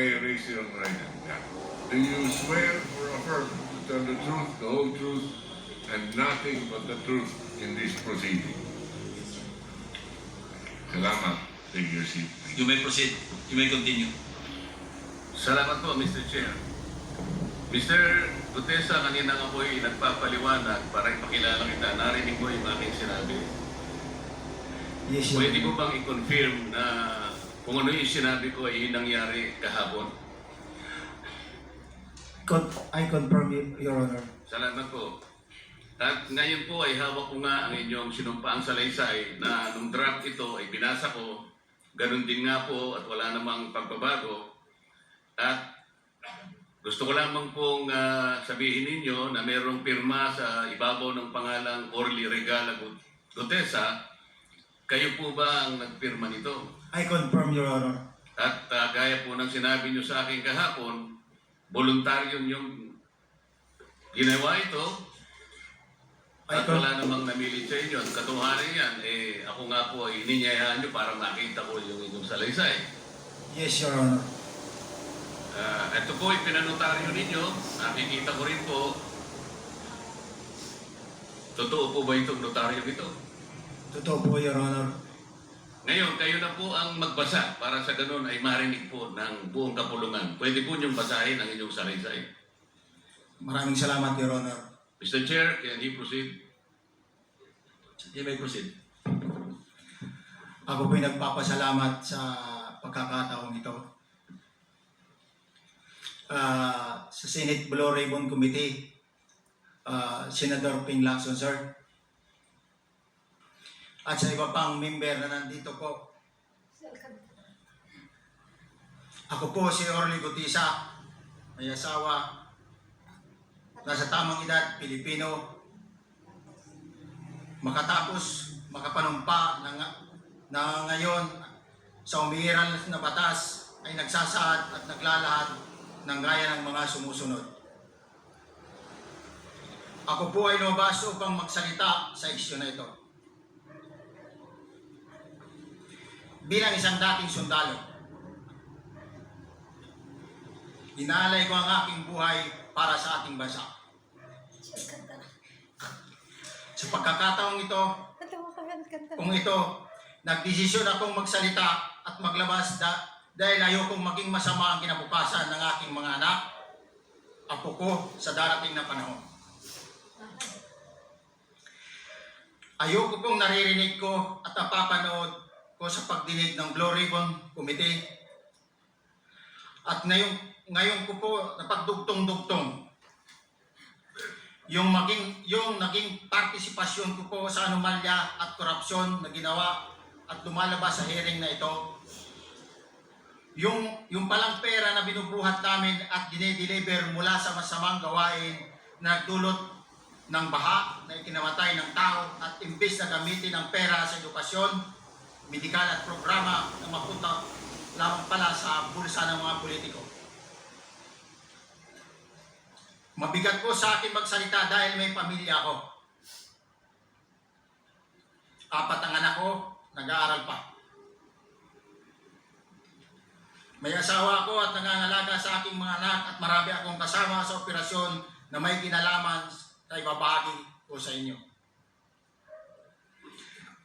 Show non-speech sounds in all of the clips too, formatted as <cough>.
Okay, raise your right hand. Yeah. Do you swear or affirm to tell the truth, the whole truth, and nothing but the truth in this proceeding? Salamat. Take your seat. You may proceed. You may continue. Salamat po, Mr. Chair. Mr. Gutesa, kanina nga po'y nagpapaliwanag para ipakilala kita. Narinig mo yung aking sinabi. Yes, Your Pwede mo bang i-confirm na kung ano yung sinabi ko ay nangyari kahapon? Con- I confirm, Your- Your Honor. Salamat po. At ngayon po ay hawak ko nga ang inyong sinumpaang salaysay na nung draft ito ay binasa ko. Ganun din nga po at wala namang pagbabago. At gusto ko lamang pong ah, sabihin ninyo na mayroong pirma sa ibabaw ng pangalang Orly Regala Gut- Gutesa. Kayo po ba ang nagpirma nito? I confirm, Your Honor. At ah, gaya po ng sinabi nyo sa akin kahapon, voluntaryong yung ginawa ito. At wala namang namilit sa inyo. Ang katuhanan yan, eh, ako nga po ay ininyayahan nyo para makita ko yung inyong salaysay. Yes, Your Honor. Ah, ito po ay pinanotaryo ninyo. Nakikita ko rin po. Totoo po ba itong notaryo ito? Totoo po, Your Honor. Ngayon, kayo na po ang magbasa para sa ganun ay marinig po ng buong kapulungan. Pwede po niyong basahin ang inyong salaysay. Maraming salamat, Your Honor. Mr. Chair, can he proceed? You may proceed. Ako po'y nagpapasalamat sa pagkakataong ito. Ah, sa Senate Blue Ribbon Committee, ah, Senator Ping Lacson, sir. At sa iba pang member na nandito po. Ako po si Orly Gutisa, may asawa, nasa tamang edad, Pilipino, makatapos, makapanumpa na, na ngayon sa umiiral na batas ay nagsasaad at naglalahad ng gaya ng mga sumusunod. Ako po ay lumabas upang magsalita sa isyu na ito. Bilang isang dating sundalo, inaalay ko ang aking buhay para sa ating bansa. Sa pagkakataong ito, kung ito, nagdesisyon akong magsalita at maglabas da, dahil ayokong maging masama ang kinabukasan ng aking mga anak, apo ko sa darating na panahon. Ayoko kong naririnig ko at napapanood ko sa pagdinig ng Blue Ribbon Committee. At ngayon, ngayon ko po napagdugtong-dugtong yung maging yung naging partisipasyon ko po sa anomalya at korupsyon na ginawa at lumalabas sa hearing na ito yung yung palang pera na binubuhat namin at dinedeliver mula sa masamang gawain na nagdulot ng baha na ikinamatay ng tao at imbes na gamitin ang pera sa edukasyon, medikal at programa na mapunta lamang pala sa bulsa ng mga politiko. Mabigat po sa akin magsalita dahil may pamilya ako. Apat ang anak ko, nag-aaral pa. May asawa ako at nangangalaga sa aking mga anak at marami akong kasama sa operasyon na may kinalaman sa ibabahagi ko sa inyo.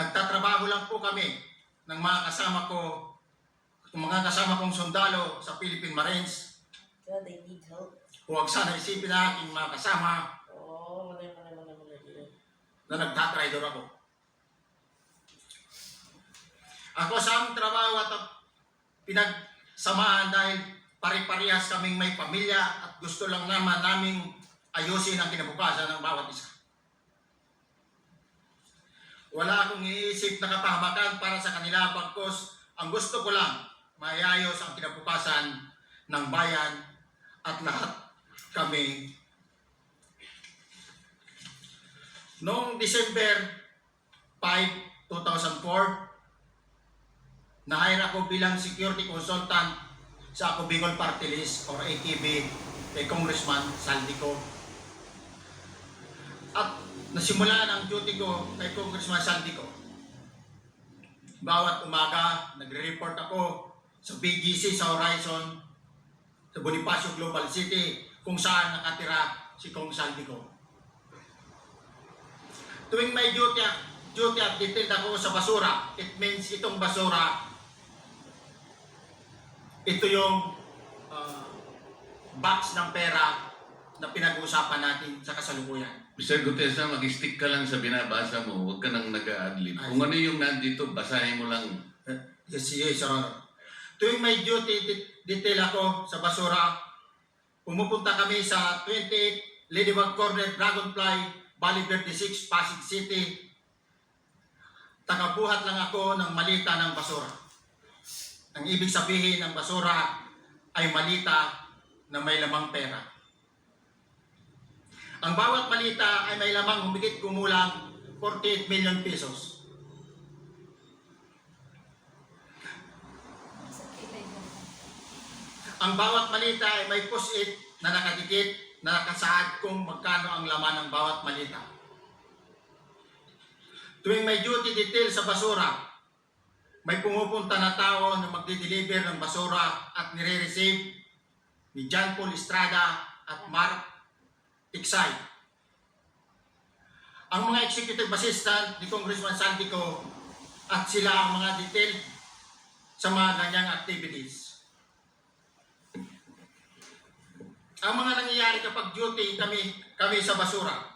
Nagtatrabaho lang po kami ng mga kasama ko, mga kasama kong sundalo sa Philippine Marines God, they need help. Huwag sana isipin na aking mga kasama Oh, mali, mali, mali, mali, na nagtatraidor ako. Ako sa aming trabaho at pinagsamahan dahil pare-parehas kaming may pamilya at gusto lang naman naming ayusin ang kinabukasan ng bawat isa. Wala akong iniisip na kapahamakan para sa kanila pagkos ang gusto ko lang mayayos ang kinabukasan ng bayan at lahat kami Noong December 5, 2004, na-hire ako bilang security consultant sa ako Bicol Party List or ATB kay Congressman Saldico. At nasimulan ang duty ko kay Congressman Saldico. Bawat umaga, nagre-report ako sa BGC sa Horizon sa Bonifacio Global City kung saan nakatira si Kong Saldico. Tuwing may duty, duty at detailed ako sa basura, it means itong basura, ito yung ah, box ng pera na pinag-uusapan natin sa kasalukuyan. Mr. Gutesa, mag-stick ka lang sa binabasa mo. Huwag ka nang nag-a-adlib. Kung ano yung nandito, basahin mo lang. Yes, yes, Your Honor. Tuwing may duty de- detail ako sa basura, pumupunta kami sa 28 Ladybug Corner, Dragonfly, Valley 36, Pasig City. Tagabuhat lang ako ng malita ng basura. Ang ibig sabihin ng basura ay malita na may lamang pera. Ang bawat malita ay may lamang humigit kumulang 48 million pesos. Ang bawat malita ay may post-it na nakadikit na nakasaad kung magkano ang laman ng bawat malita. Tuwing may duty detail sa basura, may pumupunta na tao na magdi-deliver ng basura at nire-receive ni John Paul Estrada at Mark Tiksay. Ang mga executive assistant ni Congressman Santico at sila ang mga detail sa mga ganyang activities. Ang mga nangyayari kapag duty kami, kami sa basura.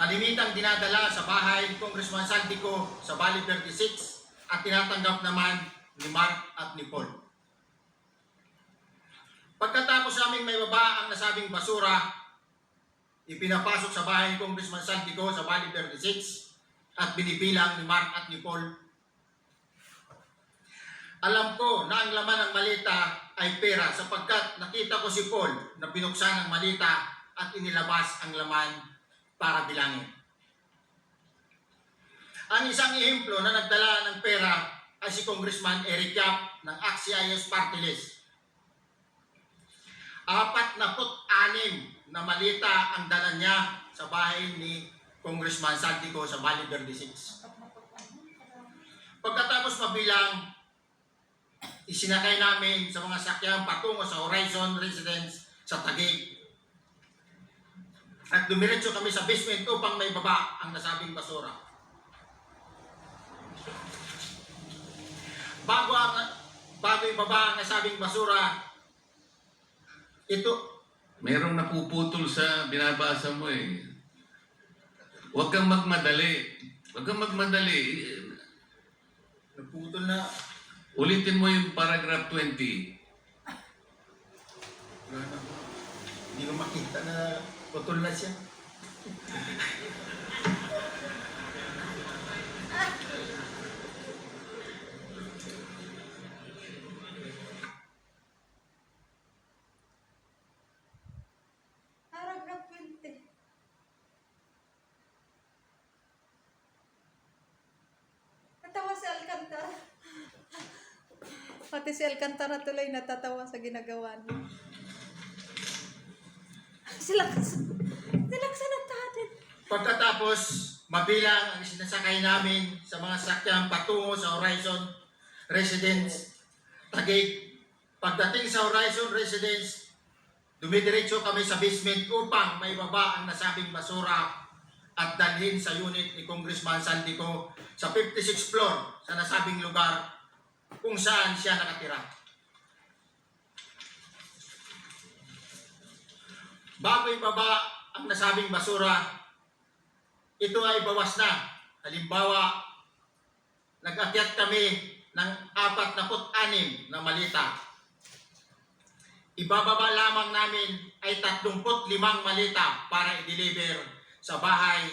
Kalimitang dinadala sa bahay ni Congressman Santico sa Valley 36 at tinatanggap naman ni Mark at ni Paul. Pagkatapos naming may baba ang nasabing basura, ipinapasok sa bahay ni Congressman Santico sa Valley 36 at binibilang ni Mark at ni Paul. Alam ko na ang laman ng malita ay pera sapagkat nakita ko si Paul na binuksan ang malita at inilabas ang laman para bilangin. Ang isang ehemplo na nagdala ng pera ay si Congressman Eric Yap ng Axios Party List. Apat na put anim na malita ang dala niya sa bahay ni Congressman Santico sa Valley 36. Pagkatapos mabilang, isinakay namin sa mga sakyan patungo sa Horizon Residence sa Taguig. At dumiretso kami sa basement upang may baba ang nasabing basura. Bago ang bago ibaba ang nasabing basura, ito, Merong napuputol sa binabasa mo eh. Huwag kang magmadali. Huwag kang magmadali. naputol na, Ulitin mo yung paragraph 20. wala na. Hindi ko makita na putol na siya. Paragraph 20. Natawa si Alcantara. Pati si Alcantara tuloy natatawa sa ginagawa niya. <laughs> Silaksan. Silaksan ang tatin. Pagkatapos, mabilang ang sinasakay namin sa mga sakyang patungo sa Horizon Residence, Taguig. Pagdating sa Horizon Residence, dumidiretso kami sa basement upang may baba ang nasabing basura at dalhin sa unit ni Congressman Santico sa 56th floor sa nasabing lugar kung saan siya nakatira. Bago ibaba ang nasabing basura, ito ay bawas na. Halimbawa, nag-akyat kami ng 46 na malita. Ibababa lamang namin ay 35 malita para i-deliver sa bahay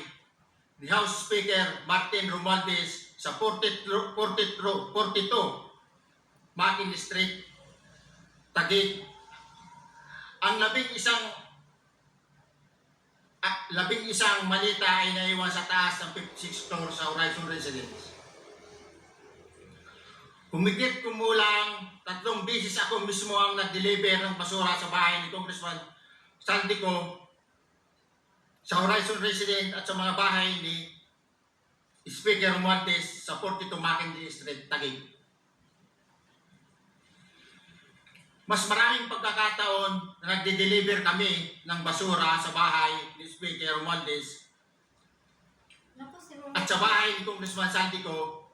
ni House Speaker Martin Romualdez sa 42, 42, 42 Makin Street, Taguig. Ang labing isang at labing isang malita ay naiwan sa taas ng 56 floor sa Horizon Residence. Humigit kumulang tatlong beses ako mismo ang nag-deliver ng basura sa bahay ni Congressman Sandico sa Horizon Residence at sa mga bahay ni Speaker Romualdez sa 42 Mackenzie Street, Taguig. Mas maraming pagkakataon na nagde-deliver kami ng basura sa bahay ni Speaker Romualdez at sa bahay ni Congressman Santico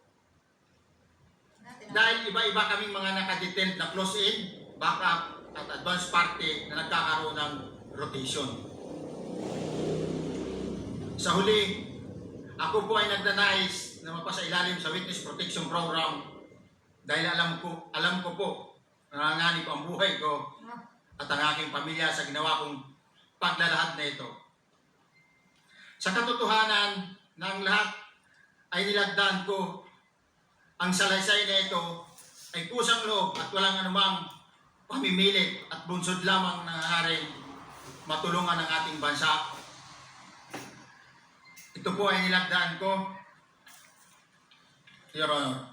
Natin, dahil iba-iba kaming mga nakadetent na close-in, backup at advance party na nagkakaroon ng rotation. Sa huli, ako po ay nagnanais na mapasa ilalim sa Witness Protection Program dahil alam ko, alam ko po na nanganib ang buhay ko at ang aking pamilya sa ginawa kong paglalahad na ito. Sa katotohanan na ang lahat ay nilagdan ko ang salaysay na ito ay kusang loob at walang anumang pamimilit at bunsod lamang na haring matulungan ang ating bansa. Ito po ay nilagdaan ko, Your Honor.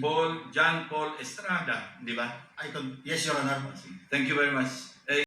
Paul, John Paul Estrada, di ba? I con- yes, Your Honor. Thank you very much.